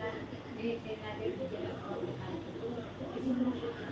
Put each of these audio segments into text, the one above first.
Thank you.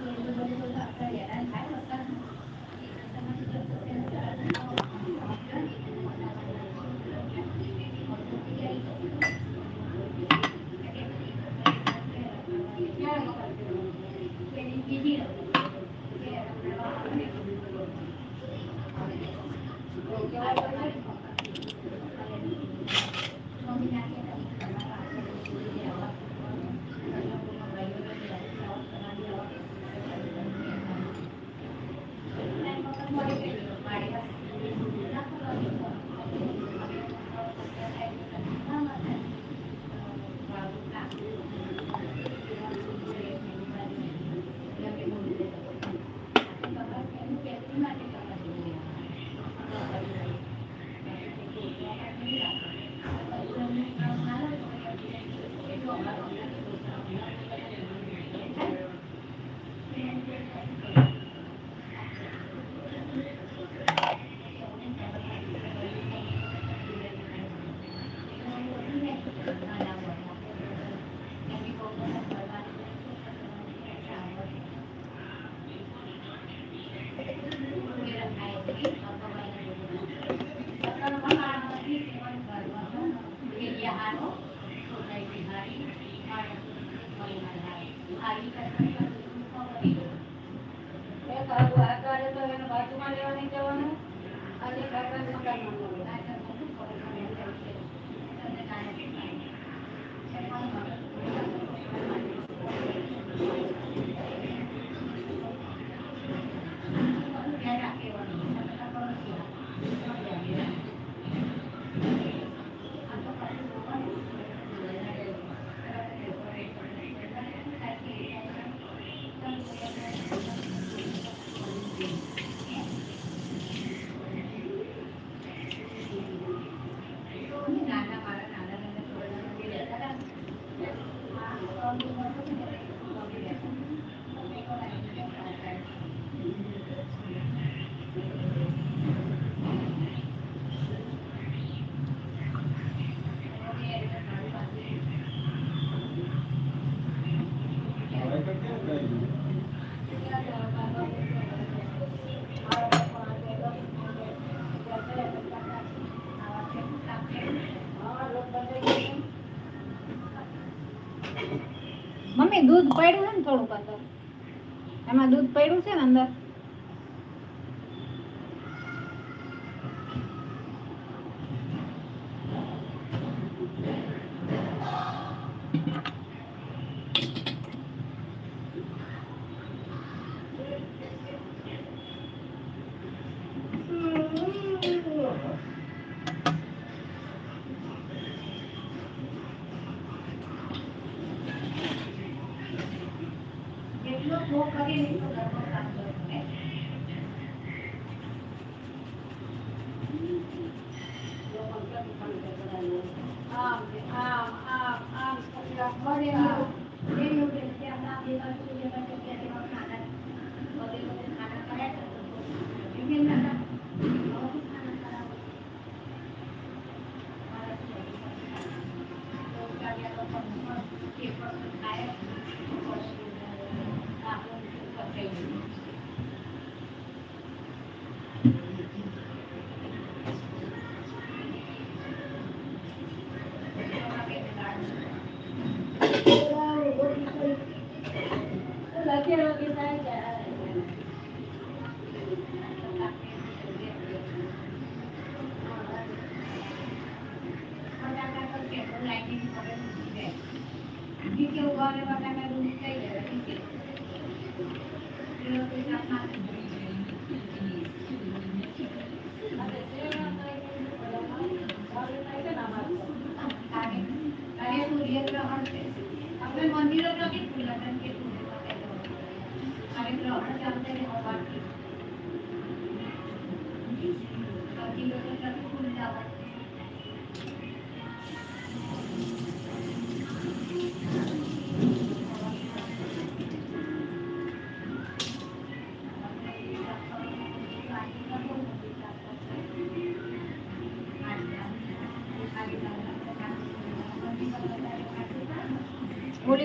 Mummy દૂધ પડ્યું છે ને થોડુંક અંદર? એમાં દૂધ પડ્યું છે ને અંદર?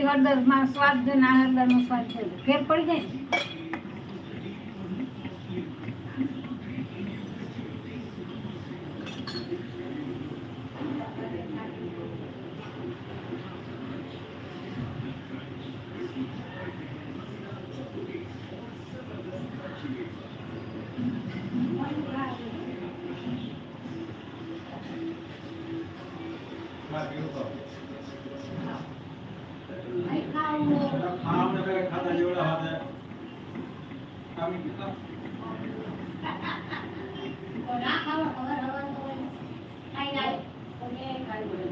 ઓલી હળદરમાં સ્વાદ છે હળદર નો સ્વાદ ફેર પડી જાય ને? નહીં ખાવું તો ના ખાવો ખબર હવે તો ખાઈ જાય તો એ ખાઈ જાય.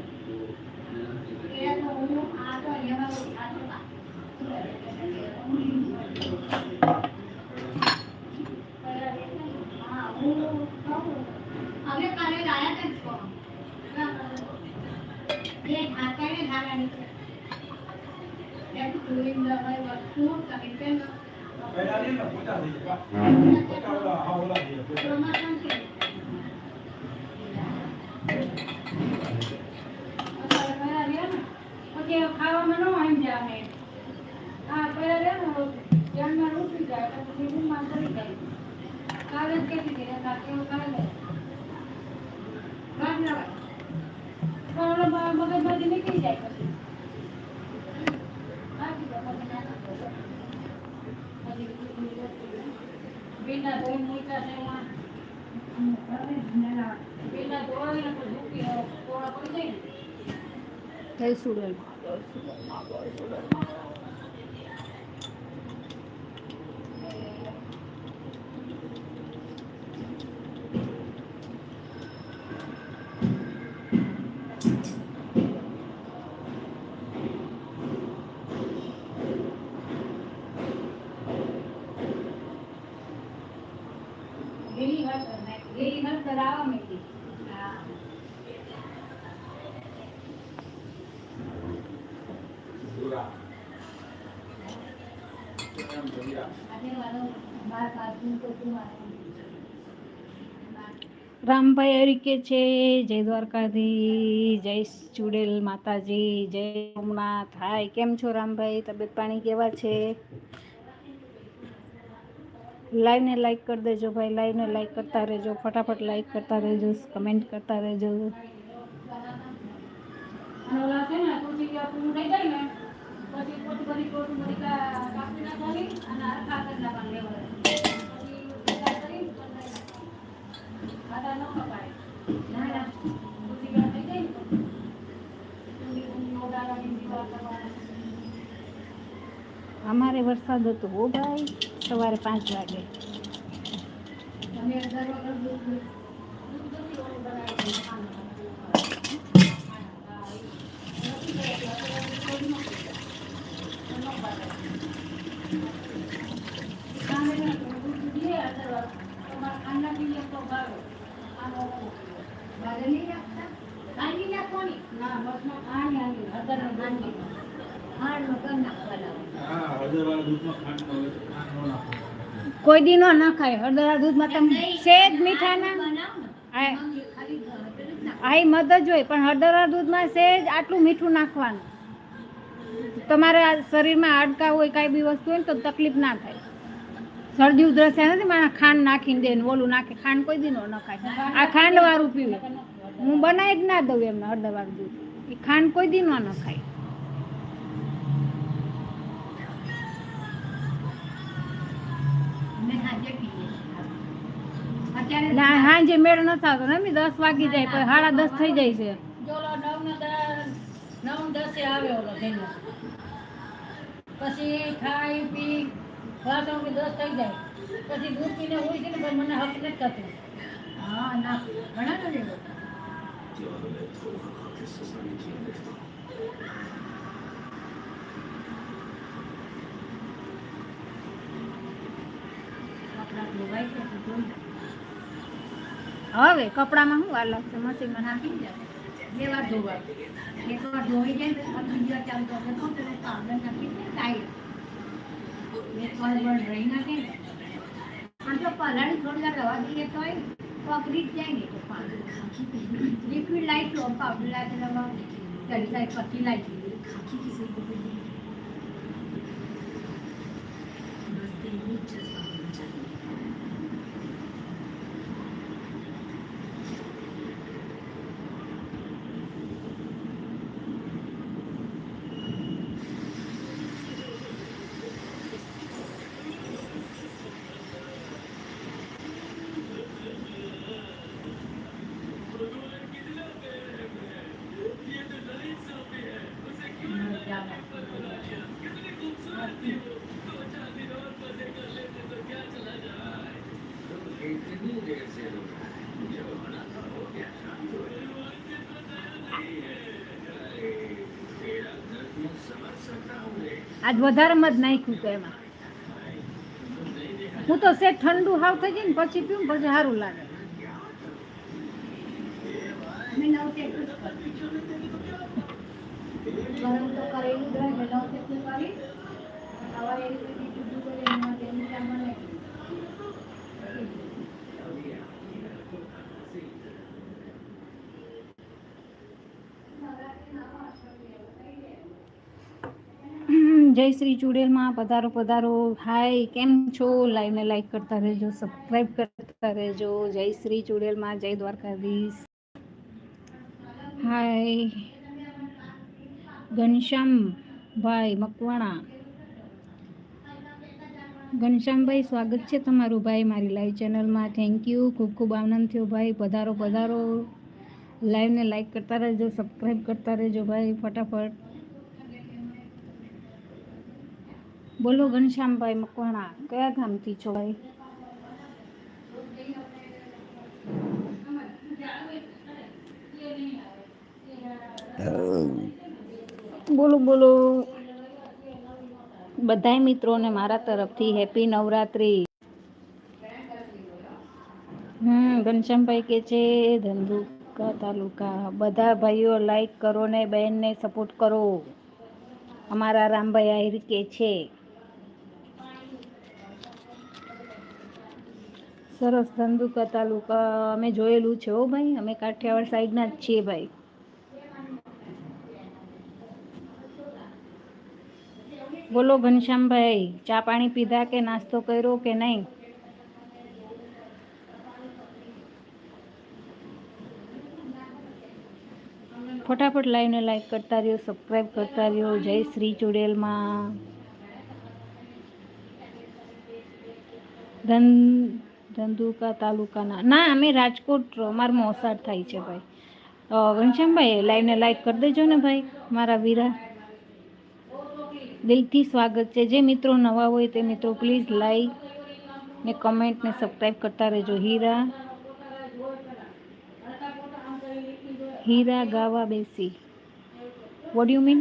એ તો હું આ તો એમાં આ તો હા, હું કહું. અમે કાલે ગયા હતા ને તો. એ ઢાંકાઈને ઢાંકા નીકળે. એમ ટુરિંગ હોય વસ્તુ તમે કેમ પ્રમોશન છે અત્યારે પહેલા રહ્યા ને, પછી ખાવામાં ન સમજ્યા અમે. હા, પહેલા રહ્યા ને, ધ્યાનમાં ઉઠી જાય, પછી પડી જાય. કાલે જ કહેતી હતી, "આ કેવું ખાઈ લે." વાત ના વાત. પણ ઓલો મ- મગજમાંથી નીકળી જાય પછી. બાકી તો તમે ના કરો. પછી ભીંડા ધોઈને મૂક્યા છે એમાં. ભીંડા ધોઈને પછી મૂકી, હવે કોરા પડી જાય ને. જય સુડેલ લીલી હળદર નાખી. લીલી હળદર આવવા માંડી. હા. આજે મારો બાર પાસનું તો તું મારો. રામભાઈ હરિકે છે, જય દ્વારકાધી જય ચુડેલ માતાજી, જય સોમનાથ. હાય, કેમ છો રામભાઈ? તબિયત પાણી કેવા છે? લાઈવને લાઈક કરી દેજો ભાઈ, લાઈવને લાઈક કરતા રહેજો, ફટાફટ લાઈક કરતા રહેજો, કમેન્ટ કરતા રહેજો. અને અમારે વરસાદ હતો હો ભાઈ, સવારે પાંચ વાગે તમે દર વખત દૂધ દૂધ દૂધ ઓલું બનાવીને ખાવાનું. સામે ના દૂધ દઈએ અંદર તમારા ખાંડના પીએ તો ભાવે. કોઈ દી નો ના ખાય હળદર દૂધમાં તમે સેજ મીઠા ના બનાવો ને. આ એમાં ખાલી હળદર જ નાખવાની. આ ઈ મદ જ હોય, પણ હળદર દૂધમાં સેજ આટલું મીઠું નાખવાનું તમારે શરીરમાં હાડકા હોય, કાંઈ બી વસ્તુ હોય ને તો તકલીફ ના થાય શરદી ઉધરસ થાય નથી મારા ખાંડ નાખીને દે ને ઓલું નાખે. ખાંડ કોઈ દીનો ન ખાય આ ખાંડ વાળું પીવે. હું બનાવી જ ના દઉં એમને હળદર વાળું દૂધ. એ ખાંડ કોઈ દીનો ન ખાય. ના સાંજે મેળ ન થતો ને દસ વાગી જાય પછી સાડા દસ થઈ જાય છે. નવ દસ આવે ઓલો પછી ખાઈ પી વાસણ તો દસ થઈ જાય પછી દૂધ પીને હોય છે ને, પણ મને હક નથી થતું. હા, ના, ઘણા તો નહીં હવે કપડામાં શું વાર લાગશે? મશીનમાં નાખી જાય બે વાર ધોવાય એક વાર ધોઈ જાય, પછી બીજી વાર ચાલુ કરે તો પેલું પાવડર નાખી જાય बड़ रही ना के हम तो पलड़ थोड़ी सा दवा दिए तो है तो आप गिर जाएंगे तो पानी लिक्विड लाइट लो पाउडर लाइट दवा कड़ी लाइट पत्ती लाइट खाकी किसी को આજ વધારેમાં જ નાખ્યું તો એમાં. હું તો સેટ ઠંડુ હાવ થઈ જાય ને પછી પીવું પછી સારું લાગે અમે નવ તેટલું જ કરીએ. ગરમ તો કરેલું જ હોય ને નવ તેટલું કરી સવારે એવી રીતે જુદું કરી એમાં તેનું ચા બનાવી. જય શ્રી ચુડેલમાં પધારો પધારો. હાય કેમ છો? લાઈવને લાઈક કરતા રહેજો સબસ્ક્રાઈબ કરતા રહેજો. જય શ્રી ચુડેલમાં, જય દ્વારકાધીશ. હાય ઘનશ્યામ ભાઈ, મકવાણા. ઘનશ્યામભાઈ, સ્વાગત છે તમારું ભાઈ મારી લાઈવ ચેનલમાં થેન્ક યુ ખૂબ ખૂબ આનંદ થયો ભાઈ. પધારો પધારો. લાઈવને લાઈક કરતા રહેજો સબસ્ક્રાઈબ કરતા રહેજો ભાઈ, ફટાફટ. બોલો ઘનશ્યામભાઈ મકવાણા, કયા ગામથી છો ભાઈ? બોલો બોલો. બધાય મિત્રોને મારા તરફથી હેપી નવરાત્રી. હમ, ઘનશ્યામભાઈ કે છે, ધંધુકા તાલુકા. બધા ભાઈઓ લાઈક કરો ને, બહેનને સપોર્ટ કરો. અમારા રામભાઈ આહિર કે છે. સરસ ધંધુકા તાલુકા અમે જોયેલું છે હો ભાઈ. અમે કાઠિયાવાડ સાઈડના જ છીએ ભાઈ. બોલો ઘનશ્યામભાઈ, ચા પાણી પીધા કે નાસ્તો કર્યો કે નહીં? ફટાફટ લાઈવને લાઈક કરતા રહ્યો સબસ્ક્રાઈબ કરતા રહ્યો. જય શ્રી ચુડેલમાં. ધન ધંધુકા તાલુકાના. ના, અમે રાજકોટ, અમારું મોસાડ થાય છે ભાઈ. ઘનશ્યામભાઈ, લાઈવને લાઈક કરી દેજો ને ભાઈ, મારા વીરા. દિલથી સ્વાગત છે. જે મિત્રો નવા હોય તે મિત્રો પ્લીઝ લાઈક ને કમેન્ટ ને સબસ્ક્રાઈબ કરતા રહેજો. હીરા. હીરા ગાવા બેસી. વોટ યુ મીન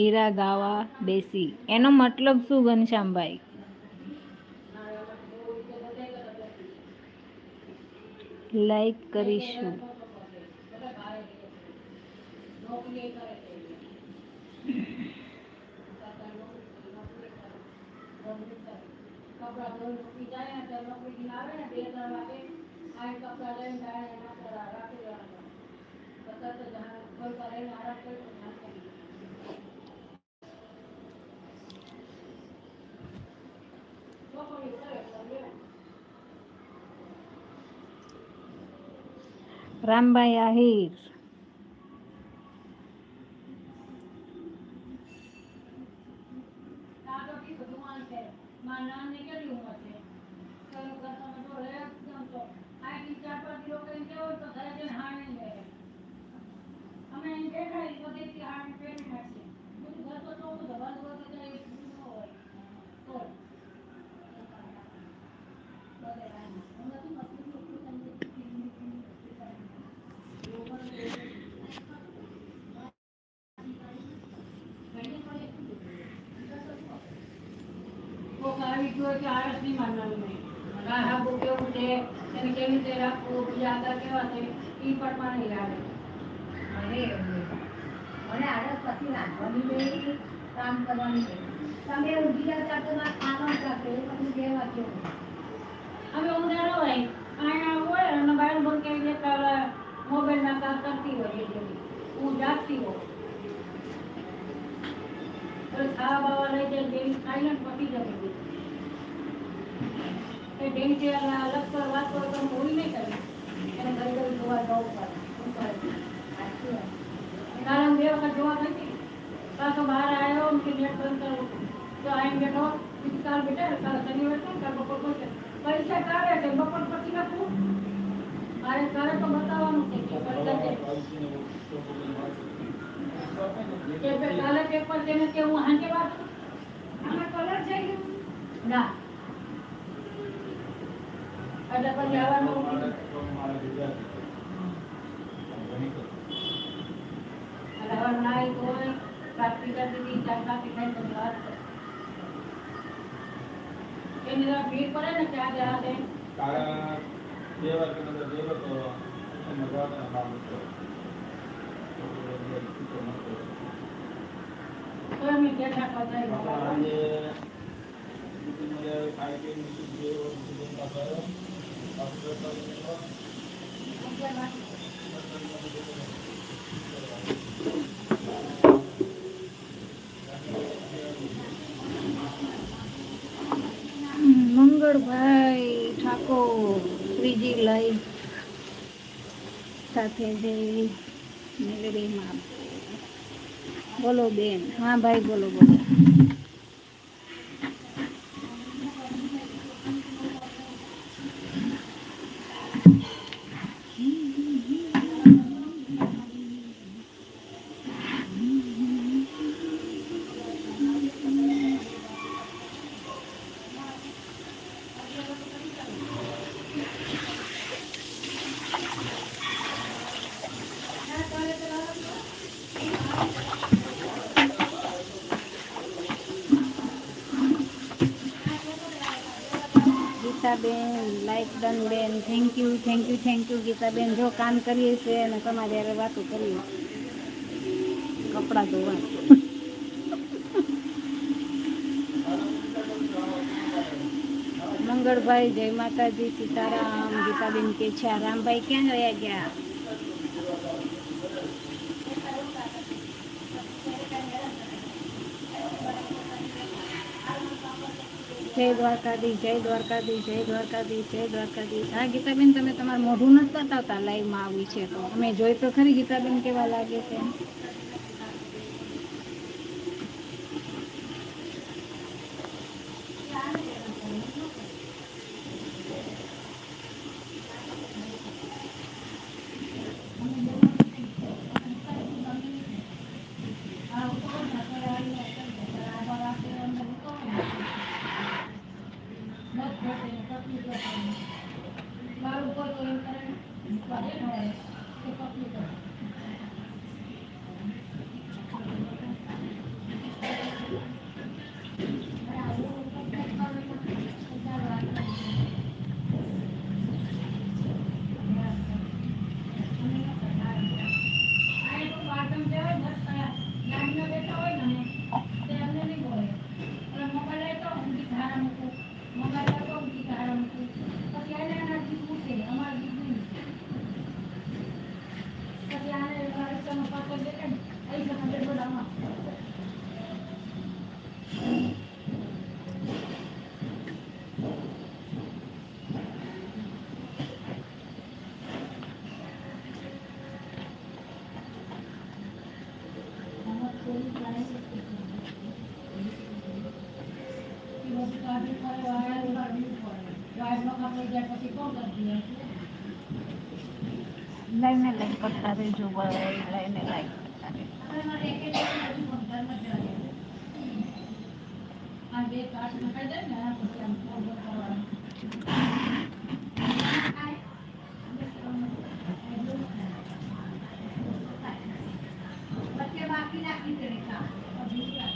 હીરા ગાવા બેસી. એનો મતલબ શું ઘનશ્યામભાઈ? લાઈક કરીશું. રામભાઈ આહિર કોક આવી ગયો એટલે આળસ નહીં માનવાનું નહીં. હા, હા, બહુ કેવું છે, એને કેવી રીતે રાખવું, બીજા આગળ કેવા છે, ઈ પટમાં નહીં આવે. મને પછી કામ કરવાની જતા એ તમને કહેવા જેવું. અમે ઉદાહરણ હોય, આયા હોય અને બાર બંધ કેવી રીતે મોબાઈલમાં કામ કરતી હોય એટલે હું જાગતી હોઉં. ખાવા બાવા લઈ જાય ડેરી ખાઈ પતી બધું. એ અલગ પર વાત કરો તો મોડી નહીં કરી. એને ઘરે ઘરે જોવા જવું પડે. શું કરે સાચી વાત. કાલે હું બે વખત જોવા નથી. પાછો બહાર આવ્યો કે નેટ બંધ કરવું તો આવીને બેઠો બીજી કાલ બેઠા કાલ શનિવાર છે કાલ બપોર પછી પરીક્ષા કાલે છે બપોર પછી લખવું મારે કાલે તો બતાવવાનું છે કે પરીક્ષા છે. કાલે પેપર છે ને કે હું હાંજે વાંચું? આમાં કલર છે ગયું ના. એટલે પછી આવવાનું એટલે હવે નાઈ ધોઈ રાત્રિ કરી દીધી ચા કાપી ખાઈને તમે વાત કરો એની જરા ભીડ પડે ને ત્યાં જ હાથે તારા બે વાર. મંગળભાઈ ઠાકોર ત્રીજી લાઈફ સાથે જઈ મેલેરીમાં બોલો બેન. હા ભાઈ બોલો બોલો. ગીતાબેન લાઈક ડન બેન thank you thank you thank you Gitaben. જો કામ કરીએ છીએ અને તમારી હારે વાતો કરીએ. કપડાં ધોવા. મંગળભાઈ, જય માતાજી, સીતારામ, ગીતાબેન કે છે. રામભાઈ ક્યાં રહ્યા ગયા? જય દ્વારકાધી જય દ્વારકાધી જય દ્વારકાધી જય દ્વારકાધી. હા ગીતાબેન તમે તમારું મોઢું નથી બતાવતા લાઈવમાં આવી છે તો. અમે જોઈ તો ખરી ગીતાબેન કેવા લાગે છે મારું કોઈ તો એમ કરે ને, વાગે ન હોય, કે પતલું કરે. આ એક બાટમ જે હોય ને, ત્યાં લાઈનમાં બેઠા હોય ને, તે એમને નહીં બોલે. એટલે મોબાઈલ લઈ તો ઊંધી ધારા મૂકું. મોબાઈલ લઈ તો ઊંધી ધારા મૂકું. પછી એને એના જીવ પૂછે, અમારા જીવ નહીં. પછી આને રસ્તાનો પાછો દેખાય ને, અહીં જમા બે બોલાવવા. આમાં થોડી પ્રાણી શક્તિ છે. એ બધું કાઢી ફરે, વાળાનું કાઢવું પડે. વાળમાં કાપી જાય પછી કોણ કરતી હશે? લાઈને લાઈક કરતા રહેજો ભાઈ લાઈને લાઈક કરતા રહેજો હવે મારે એક એક હજુ પણ ઘરમાં જ રહેવાનું. આ બે કાચ નખાઈ દે ને એના પછી આમ ફોન કરવાનો. વચ્ચે બાકી રાખી દે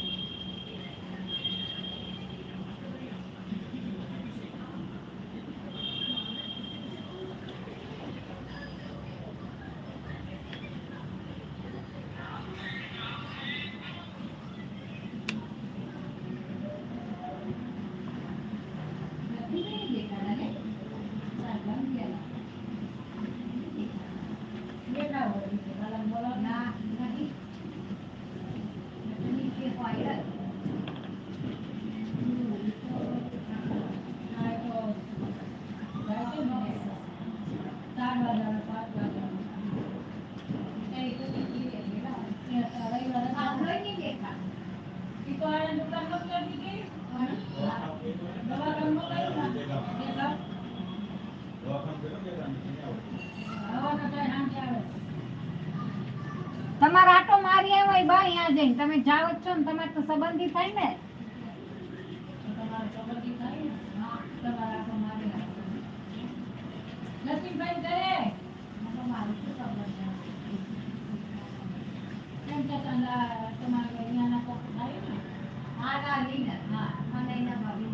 તમારે આટો મારી આવ્યો બા અહીંયા જઈને તમે જાઓ છો ને તમારે તો સંબંધી થાય ને લક્ષ્મીભાઈ કરે તમારે અહીંયાના કોક થાય ને હા ના લઈને હા મને એના ભાભી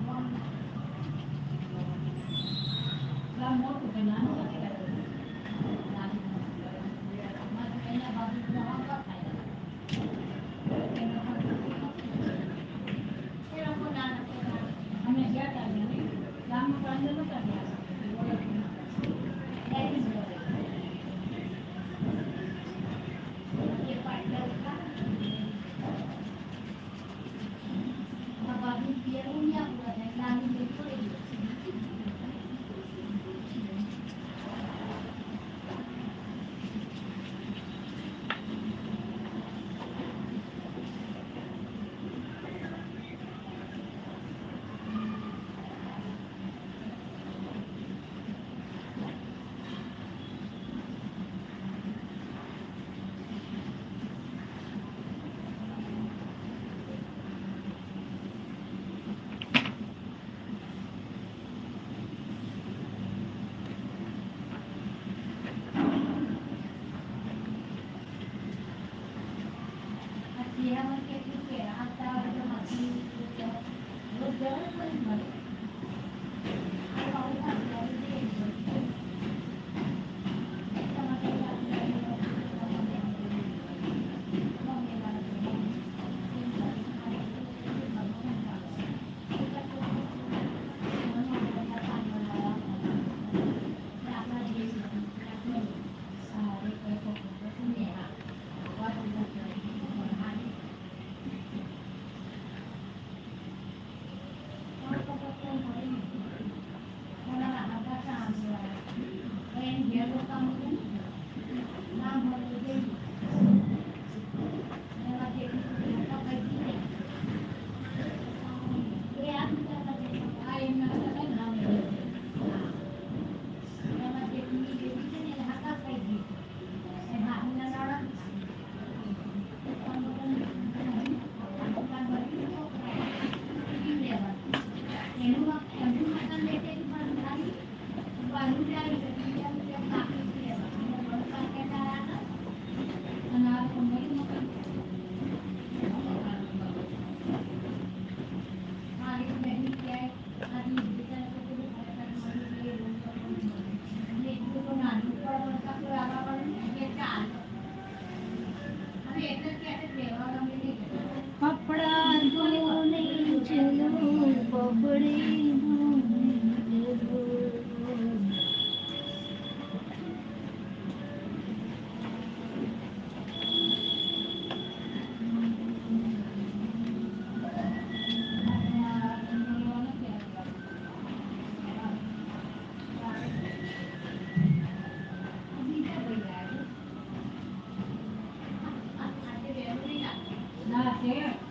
Yeah.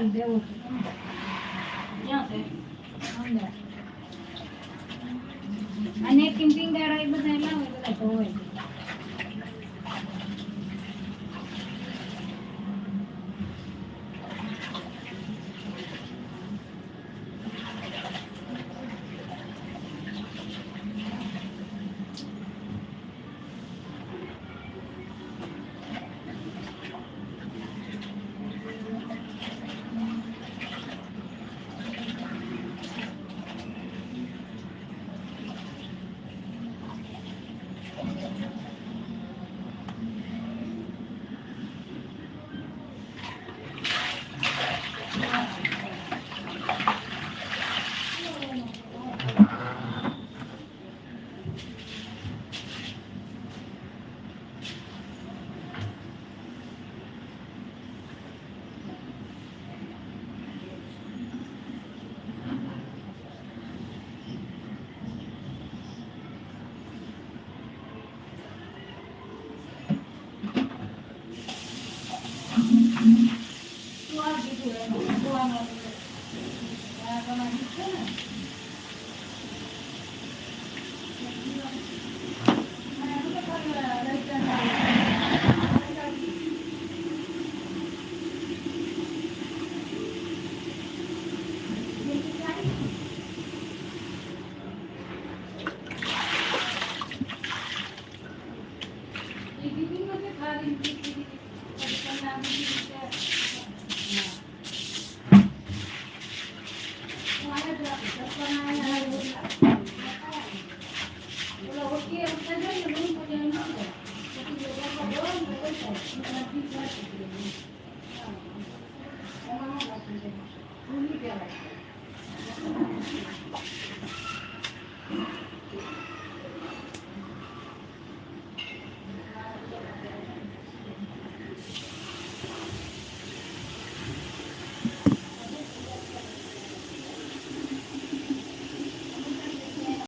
મારે